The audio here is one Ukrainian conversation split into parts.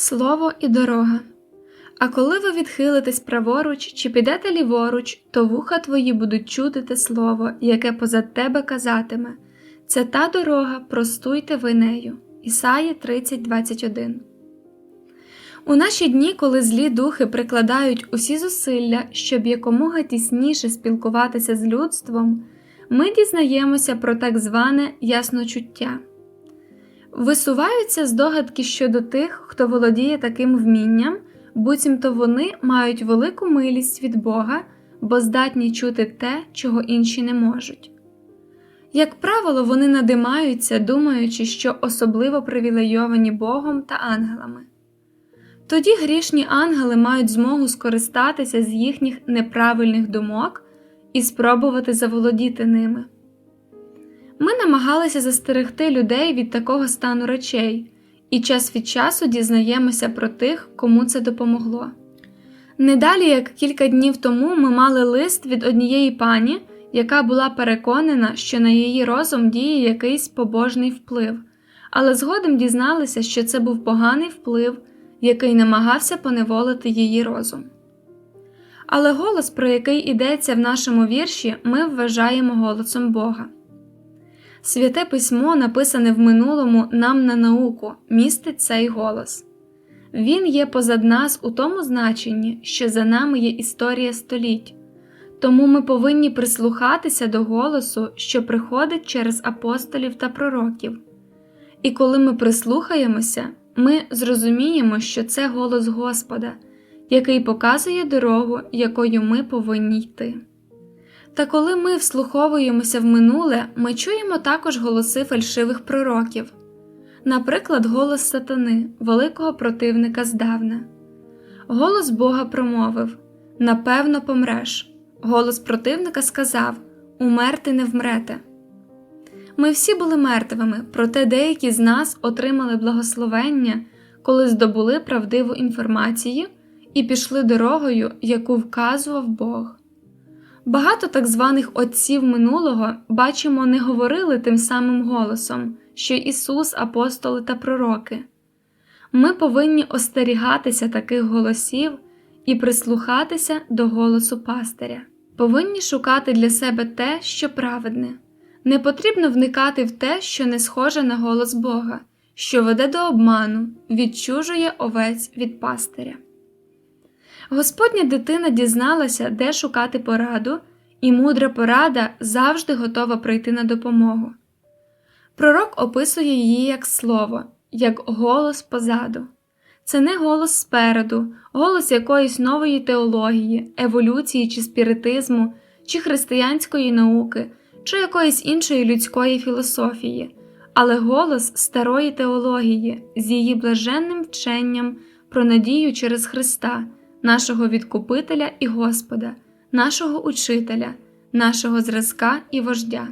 Слово і дорога. А коли ви відхилитесь праворуч чи підете ліворуч, то вуха твої будуть чути те слово, яке позад тебе казатиме. Це та дорога, простуйте ви нею. Ісаї 30.21 У наші дні, коли злі духи прикладають усі зусилля, щоб якомога тісніше спілкуватися з людством, ми дізнаємося про так зване ясночуття. Висуваються здогадки щодо тих, хто володіє таким вмінням, буцімто вони мають велику милість від Бога, бо здатні чути те, чого інші не можуть. Як правило, вони надимаються, думаючи, що особливо привілейовані Богом та ангелами. Тоді грішні ангели мають змогу скористатися з їхніх неправильних думок і спробувати заволодіти ними. Ми намагалися застерегти людей від такого стану речей, і час від часу дізнаємося про тих, кому це допомогло. Недалі, як кілька днів тому, ми мали лист від однієї пані, яка була переконана, що на її розум діє якийсь побожний вплив, але згодом дізналися, що це був поганий вплив, який намагався поневолити її розум. Але голос, про який йдеться в нашому вірші, ми вважаємо голосом Бога. Святе письмо, написане в минулому нам на науку, містить цей голос. Він є позад нас у тому значенні, що за нами є історія століть, тому ми повинні прислухатися до голосу, що приходить через апостолів та пророків. І коли ми прислухаємося, ми зрозуміємо, що це голос Господа, який показує дорогу, якою ми повинні йти. Та коли ми вслуховуємося в минуле, ми чуємо також голоси фальшивих пророків, наприклад, голос сатани, великого противника здавна. Голос Бога промовив Напевно, помреш. Голос противника сказав Умерти не вмрете. Ми всі були мертвими, проте деякі з нас отримали благословення, коли здобули правдиву інформацію і пішли дорогою, яку вказував Бог. Багато так званих отців минулого, бачимо, не говорили тим самим голосом, що Ісус, апостоли та пророки. Ми повинні остерігатися таких голосів і прислухатися до голосу пастиря, повинні шукати для себе те, що праведне. Не потрібно вникати в те, що не схоже на голос Бога, що веде до обману, відчужує овець від пастиря. Господня дитина дізналася, де шукати пораду, і мудра порада завжди готова прийти на допомогу. Пророк описує її як слово, як голос позаду. Це не голос спереду, голос якоїсь нової теології, еволюції чи спіритизму, чи християнської науки, чи якоїсь іншої людської філософії, але голос старої теології з її блаженним вченням про надію через Христа нашого Відкупителя і Господа, нашого Учителя, нашого зразка і вождя.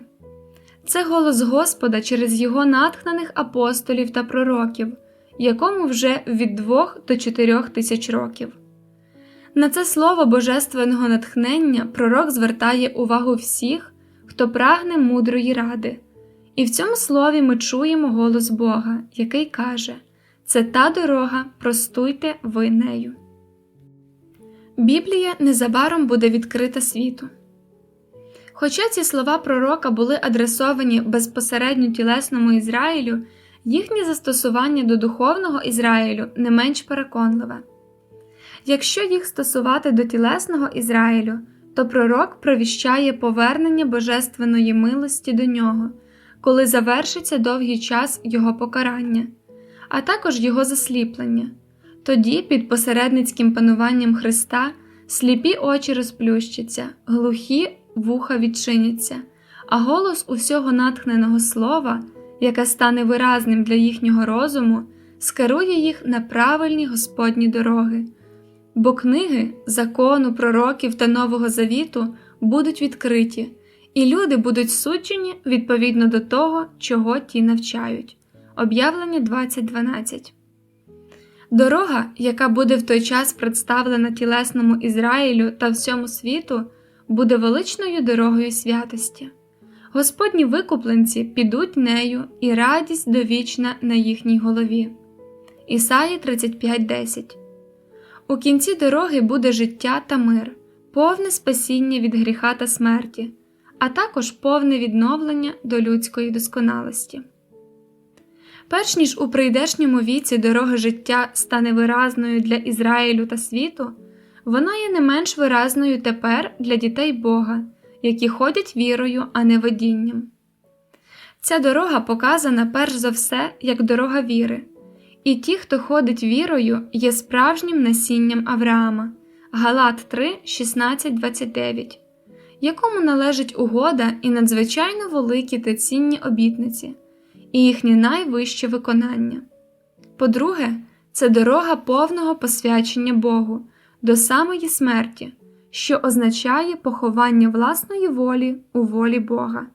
Це голос Господа через його натхнених апостолів та пророків, якому вже від двох до чотирьох тисяч років. На це слово божественного натхнення пророк звертає увагу всіх, хто прагне мудрої ради, і в цьому слові ми чуємо голос Бога, який каже: Це та дорога, простуйте ви нею. Біблія незабаром буде відкрита світу. Хоча ці слова пророка були адресовані безпосередньо тілесному Ізраїлю, їхнє застосування до духовного Ізраїлю не менш переконливе. Якщо їх стосувати до тілесного Ізраїлю, то пророк провіщає повернення божественної милості до нього, коли завершиться довгий час його покарання, а також його засліплення. Тоді, під посередницьким пануванням Христа, сліпі очі розплющаться, глухі вуха відчиняться, а голос усього натхненого слова, яке стане виразним для їхнього розуму, скерує їх на правильні Господні дороги. Бо книги закону, пророків та Нового Завіту будуть відкриті, і люди будуть суджені відповідно до того, чого ті навчають. Об'явлення 20.12 Дорога, яка буде в той час представлена тілесному Ізраїлю та всьому світу, буде величною дорогою святості. Господні викупленці підуть нею і радість довічна на їхній голові. Ісаї 35.10 У кінці дороги буде життя та мир, повне спасіння від гріха та смерті, а також повне відновлення до людської досконалості. Перш ніж у прийдешньому віці дорога життя стане виразною для Ізраїлю та світу, вона є не менш виразною тепер для дітей Бога, які ходять вірою, а не водінням. Ця дорога показана перш за все як дорога віри, і ті, хто ходить вірою, є справжнім насінням Авраама Галат 3, 16, 29, якому належить угода і надзвичайно великі та цінні обітниці, і їхнє найвище виконання. По-друге, це дорога повного посвячення Богу до самої смерті, що означає поховання власної волі у волі Бога,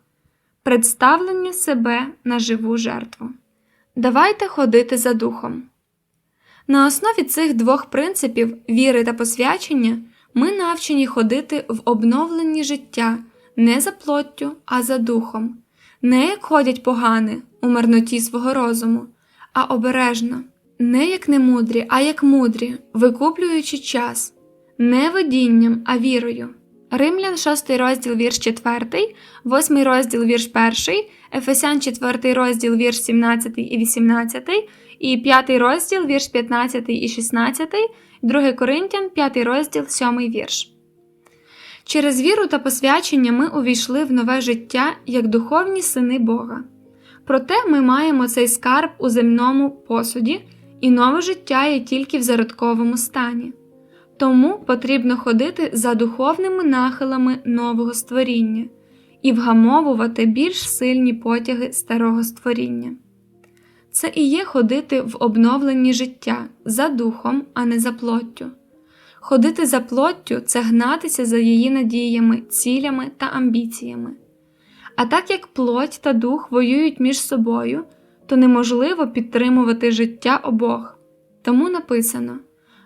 представлення себе на живу жертву. Давайте ходити за духом. На основі цих двох принципів віри та посвячення ми навчені ходити в обновленні життя не за плоттю, а за духом, не як ходять погани у марноті свого розуму, а обережно, не як немудрі, а як мудрі, викуплюючи час, не водінням, а вірою. Римлян 6 розділ вірш 4, 8 розділ вірш 1, Ефесян 4 розділ вірш 17 і 18, і 5 розділ вірш 15 і 16, 2 Коринтян 5 розділ 7 вірш. Через віру та посвячення ми увійшли в нове життя як духовні сини Бога. Проте ми маємо цей скарб у земному посуді, і нове життя є тільки в зародковому стані. Тому потрібно ходити за духовними нахилами нового створіння і вгамовувати більш сильні потяги старого створіння. Це і є ходити в обновленні життя за духом, а не за плоттю. Ходити за плоттю це гнатися за її надіями, цілями та амбіціями. А так як плоть та дух воюють між собою, то неможливо підтримувати життя обох. Тому написано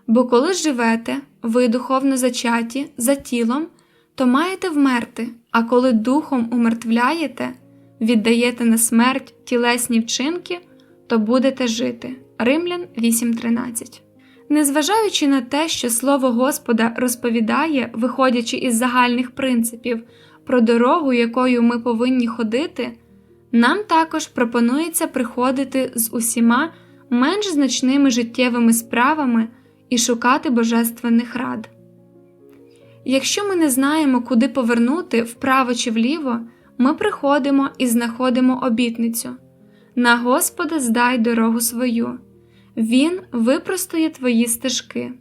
бо коли живете, ви духовно зачаті за тілом, то маєте вмерти, а коли духом умертвляєте, віддаєте на смерть тілесні вчинки, то будете жити. Римлян 8.13 Незважаючи на те, що Слово Господа розповідає, виходячи із загальних принципів про дорогу, якою ми повинні ходити, нам також пропонується приходити з усіма менш значними життєвими справами і шукати божественних рад. Якщо ми не знаємо, куди повернути вправо чи вліво, ми приходимо і знаходимо обітницю на Господа здай дорогу свою, Він випростує твої стежки.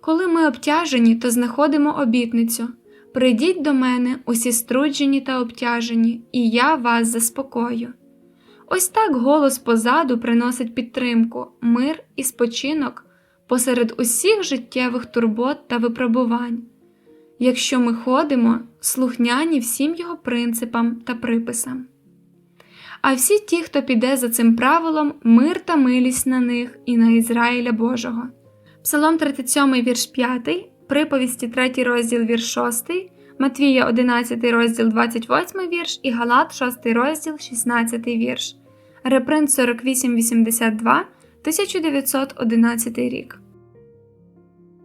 Коли ми обтяжені, то знаходимо обітницю Прийдіть до мене, усі струджені та обтяжені, і я вас заспокою. Ось так голос позаду приносить підтримку, мир і спочинок посеред усіх життєвих турбот та випробувань, якщо ми ходимо слухняні всім його принципам та приписам. А всі ті, хто піде за цим правилом, мир та милість на них і на Ізраїля Божого. Псалом 37, вірш 5, приповісті 3 розділ вірш 6, Матвія 11 розділ 28 вірш і Галат 6 розділ 16 вірш. Репринт 4882 1911 рік.